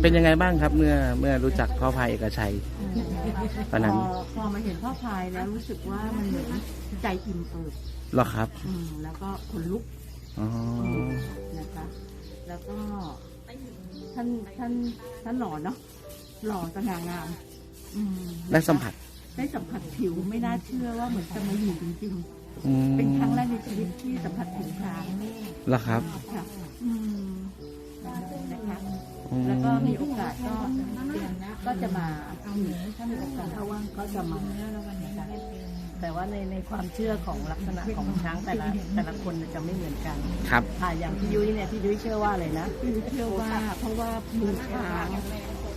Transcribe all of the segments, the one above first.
เป็นยังไงบ้างครับ เมื่อเมื่อรู้จักพ่อพายเอกชัยตอนนั้นพอพอมาเห็นพ่อพายแล้วรู้สึกว่ามันเหมือนใจอิ่มเอิบเหรอครับอืมแล้วก็ขนลุกอ๋อนะคะ แล้วก็ท่านท่านท่านหล่อเนาะหล่อสง่างาม อืมได้สัมผัส ได้สัมผัสผิวไม่น่าเชื่อว่าเหมือนจะมาอยู่จริงอืมๆเป็นครั้งแรกในชีวิตที่สัมผัสถึงช้างเหรอครับค่ะอืมนะคะอืม แล้วก็มีโอกาสก็ก็จะมาถ้ามีโอกาสถ้าว่างก็จะมานะคะแต่ว่าในในความเชื่อของลักษณะของช้างแต่ละแต่ละคนจะไม่เหมือนกันครับค่ะอย่างพี่ยุ้ยเนี่ยพี่ยุ้ยเชื่อว่าอะไรนะคือเชื่อว่า เพราะว่ามือช้าง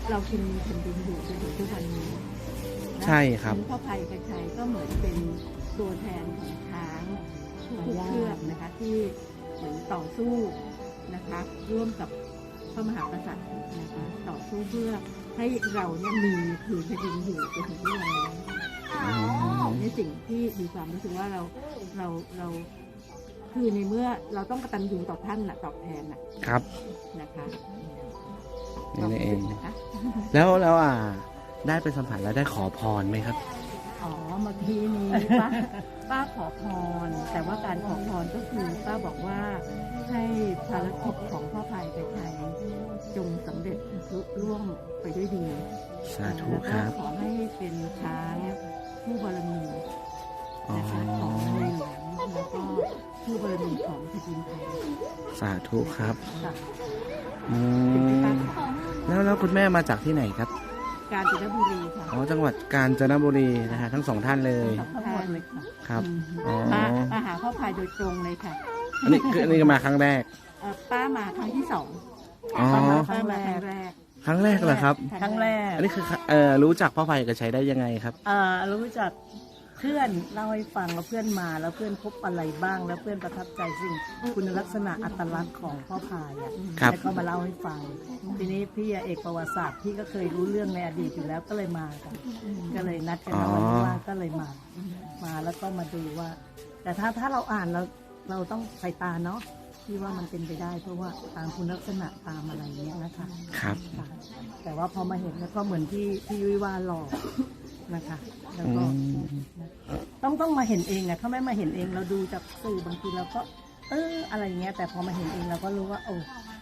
เรากินแผ่นดินอยู่จนถึงทุกวันนี้นะใช่ครับพ่อภัยกระชัยก็เหมือนเป็นตัวแทนของช้างทุกเชือกนะคะที่เหมือนต่อสู้นะคะร่วมกับ พระมหากษัตริย์นะคะต่อสู้เพื่อให้เราเนี่ยมีผืนแผ่นดินอยู่จนถึงทุกวันนี้อืมในสิ่งที่มีความรู้สึกว่าเราเราเราคือในเมื่อเราต้องกตัญญูต่อท่านน่ะตอบแทนน่ะครับนะคะนี่นี่เองนะคะแล้วแล้วอ่าได้ไปสัมผัสแล้วได้ขอพรไหมครับ อ๋อเมื่อกี้นี้ป้าป้าขอพร แต่ว่าการขอพรก็คือป้าบอกว่าให้ภารกิจของพ่อพายไปชัยจงสำเร็จลุล่วงไปด้วยดีสาธุแล้วคก็รับขอให้เป็นช้างผู้บารมีอ๋อ นะคะของในหลวงแล้วก็ผู้บารมีของแผ่นดินไทยสาธุครับค่ะอืเป็นที่มป้าขอแล้วแล้วคุณแม่มาจากที่ไหนครับ การจนบุรีค่ะอ๋อจังหวัดกาญจนบุรีนะฮะทั้งสองท่านเลยทั้งหมดเลยค่ะครับอืมอ๋อมามาหาพ่อพายโดยตรงเลยค่ะอันนี้คืออันนี้ก็มาครั้งแรกเอ่อป้ามาครั้งที่สองอ๋อป้ามาครั้งแรกครั้งแรกเหรอครับ ครั้งแรกอันนี้คือเอ่อรู้จักพ่อพายเอกชัยได้ยังไงครับเอ่อรู้จักเพื่อนเล่าให้ฟังแล้วเพื่อนมาแล้วเพื่อนพบอะไรบ้างแล้วเพื่อนประทับใจสิ่งคุณลักษณะอัตลักษณ์ของพ่อพายอะครับ แล้วก็มาเล่าให้ฟัง ทีนี้พี่เอกประวัติศาสตร์พี่ก็เคยรู้เรื่องในอดีตอยู่แล้วก็เลยมากันก็เลยนัดกันว่าวันนี้ว่างก็เลยมา มาแล้วก็มาดูว่า แต่ถ้าถ้าเราอ่านเราเราต้องใส่ตาเนาะที่ว่ามันเป็นไปได้ เพราะว่าตามคุณลักษณะตามอะไรเงี้ยนะคะครับ ค่ะแต่ว่าพอมาเห็นแล้วก็เหมือนที่ที่ยุ้ยว่าหล่อ นะคะ แล้วอืก็มต้องต้องมาเห็นเองนะถ้าไม่มาเห็นเองเราดูจากสื่อบางทีเราก็ เอออะไรเงี้ยแต่พอมาเห็นเองเราก็รู้ว่าโอ้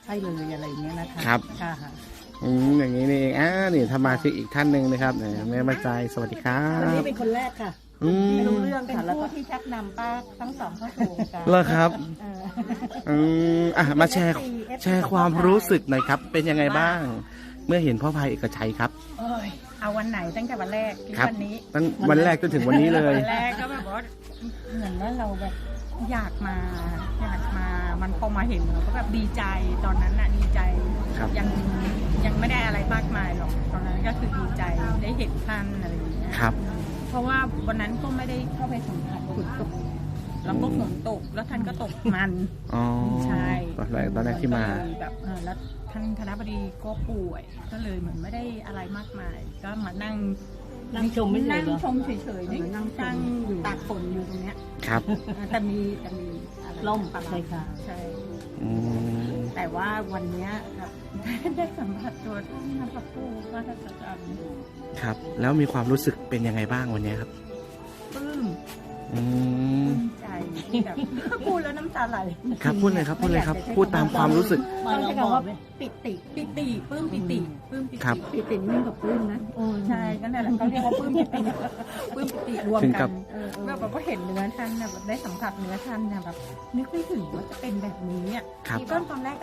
ใช่เลยอะไรเงี้ยนะคะครับค่ะค่ะอืมอย่างนี้นี่เองอ่านี่ธรรมาชิกอีกท่านหนึ่งนะครับเนี่ยแม่มาใจสวัสดีครัคนนี้บเป็นคนแรกค่ะอืมไม่รู้เรื่องเป็นค่ะแล้วผู้ก็ที่ชักนำป้าทั้งสองเข้าสู่วงการเหรอครับเอออืมอะมาแชร์แชร์ความรู้สึกหน่อยครับ เป็นยังไงบ้าง เมื่อเห็นพ่อพายเอกชัยครับโอ้ย เอาวันไหนตั้งแต่วันแรกถึงครับวันนี้ตั้งวันแรกจนถึงวันนี้เลย วันแรกก็แบบว่าเหมือนว่าเราแบบอยากมาอยากมา มันพอมาเห็นเราก็แบบดีใจตอนนั้นน่ะดีใจครับ ยังยังไม่ได้อะไรมากมายหรอกตอนนั้นก็คือดีใจได้เห็นท่านอะไรอย่างเงี้ย ครับ เพราะว่าวันนั้นก็ไม่ได้เข้าไปสัมผัสฝนตกแล้วก็ฝนตกแล้วท่านก็ตกมัน อ๋อใช่ ตอนแรกตอนแรกที่มานเลยแบบเออแล้วท่านคณะบดีก็ป่วย ก็เลยเหมือนไม่ได้อะไรมากมาย ก็มานั่งนั่งชมไม่ใช่นั่งเหรอชมเฉยๆนี่นั่งตั้งตากฝนอยู่ตรงเนี้ยครับเออแต่มีแต่มีอะไรล่มประหลาใช่ดค่ะใช่อืมแต่ว่าวันเนี้ยครับได้สัมผัสตัวท่านนะครับผู้ว่าท่านอาจารย์ครับ แล้วมีความรู้สึกเป็นยังไงบ้างวันนี้ครับปลื้มอืมปลื้มใจ ที่แบบ พูดแล้วน้ำตาไหลครับพูดเลยครับพูดเลยครับ พูดตามความรู้สึกมาลองบอกเลยปิติปิติปลื้มปิติปลื้มปิติครับ ปิตินิ่งกับปลื้มนะใช่ก็นั่นแหละเขาเรียกว่าปลื้มปิติปลื้มปิติรวมถึงกักับนเออแบบว่าก็เห็นเนื้อท่านน่ะแบบได้สัมผัสเนื้อท่านเนี่ยแบบนึกไม่ถึงว่าจะเป็นแบบนี้อะครับ ก็ตอนแรกก็